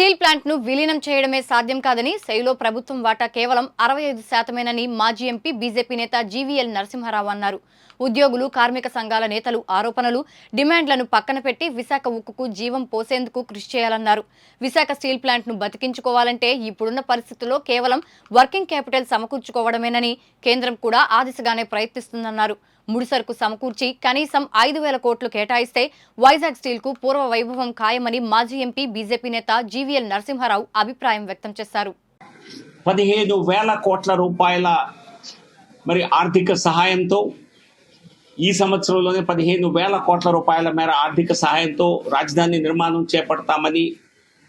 Steel ప్లాంట్ను విలీనం చేయడమే సాధ్యం కాదని శైలో ప్రభుత్వం వాటా కేవలం అరవై ఐదు శాతమేనని మాజీ ఎంపీ బీజేపీ నేత జీవీఎల్ నరసింహారావు అన్నారు. ఉద్యోగులు కార్మిక సంఘాల నేతలు ఆరోపణలు డిమాండ్లను పక్కన పెట్టి విశాఖ ఉక్కుకు జీవం పోసేందుకు కృషి చేయాలన్నారు. విశాఖ స్టీల్ ప్లాంట్ను బతికించుకోవాలంటే ఇప్పుడున్న పరిస్థితుల్లో కేవలం వర్కింగ్ క్యాపిటల్ సమకూర్చుకోవడమేనని కేంద్రం కూడా ఆ దిశగానే ప్రయత్నిస్తుందన్నారు. ముడిసరుకు సమకూర్చి కనీసం ఐదు వేల కోట్లు కేటాయిస్తే వైజాగ్ స్టీల్కు పూర్వ వైభవం ఖాయమని మాజీ ఎంపీ బీజేపీ నేత జీవీఎల్ నరసింహారావు అభిప్రాయం వ్యక్తం చేశారు. పదిహేను వేల కోట్ల రూపాయల మరి ఆర్థిక సహాయంతో ఈ సంవత్సరంలోనే పదిహేను వేల కోట్ల రూపాయల మేర ఆర్థిక సహాయంతో రాజధాని నిర్మాణం చేపడతామని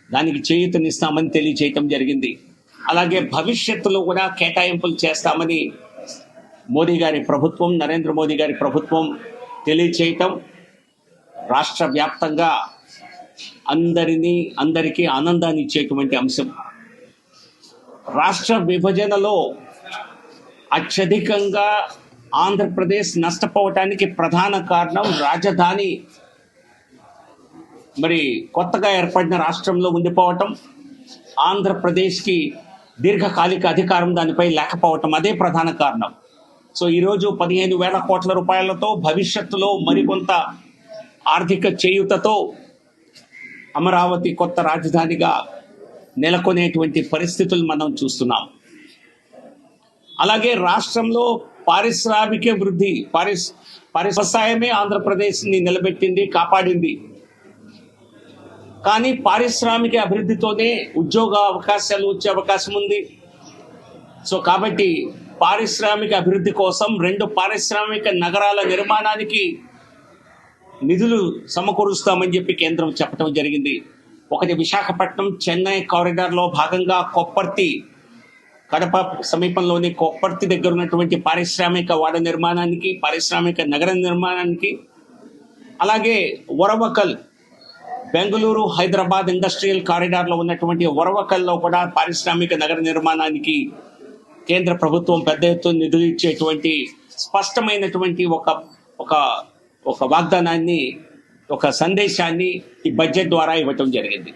దానికి చేయూతనిస్తామని తెలియచేయటం జరిగింది. అలాగే భవిష్యత్తులో కూడా కేటాయింపులు చేస్తామని మోదీ గారి ప్రభుత్వం నరేంద్ర మోదీ గారి ప్రభుత్వం తెలియచేయటం రాష్ట్ర వ్యాప్తంగా అందరినీ అందరికీ ఆనందాన్ని ఇచ్చేటువంటి అంశం. రాష్ట్ర విభజనలో అత్యధికంగా ఆంధ్రప్రదేశ్ నష్టపోవటానికి ప్రధాన కారణం రాజధాని. మరి కొత్తగా ఏర్పడిన రాష్ట్రంలో ఉండిపోవటం ఆంధ్రప్రదేశ్కి దీర్ఘకాలిక అధికారం దానిపై లేకపోవటం అదే ప్రధాన కారణం. సో ఈరోజు పదిహేను వేల కోట్ల రూపాయలతో భవిష్యత్తులో మరికొంత ఆర్థిక చేయూతతో అమరావతి కొత్త రాజధానిగా నెలకొనేటువంటి పరిస్థితులు మనం చూస్తున్నాం. అలాగే రాష్ట్రంలో పారిశ్రామిక వృద్ధి పారిశ్ పారిశ్ వ్యవసాయమే ఆంధ్రప్రదేశ్ని నిలబెట్టింది కాపాడింది. కానీ పారిశ్రామిక అభివృద్ధితోనే ఉద్యోగ అవకాశాలు వచ్చే అవకాశం ఉంది. సో కాబట్టి పారిశ్రామిక అభివృద్ధి కోసం రెండు పారిశ్రామిక నగరాల నిర్మాణానికి నిధులు సమకూరుస్తామని చెప్పి కేంద్రం చెప్పడం జరిగింది. ఒకటి విశాఖపట్నం చెన్నై కారిడార్లో భాగంగా కొప్పర్తి కడప సమీపంలోని కొప్పర్తి దగ్గర ఉన్నటువంటి పారిశ్రామిక వాడ నిర్మాణానికి పారిశ్రామిక నగర నిర్మాణానికి అలాగే వరవకల్ బెంగళూరు హైదరాబాద్ ఇండస్ట్రియల్ కారిడార్లో ఉన్నటువంటి వరవకల్లో కూడా పారిశ్రామిక నగర నిర్మాణానికి కేంద్ర ప్రభుత్వం పెద్ద ఎత్తున నిధులు ఇచ్చేటువంటి స్పష్టమైనటువంటి ఒక ఒక ఒక వాగ్దానాన్ని ఒక సందేశాన్ని ఈ బడ్జెట్ ద్వారా ఇవ్వటం జరిగింది.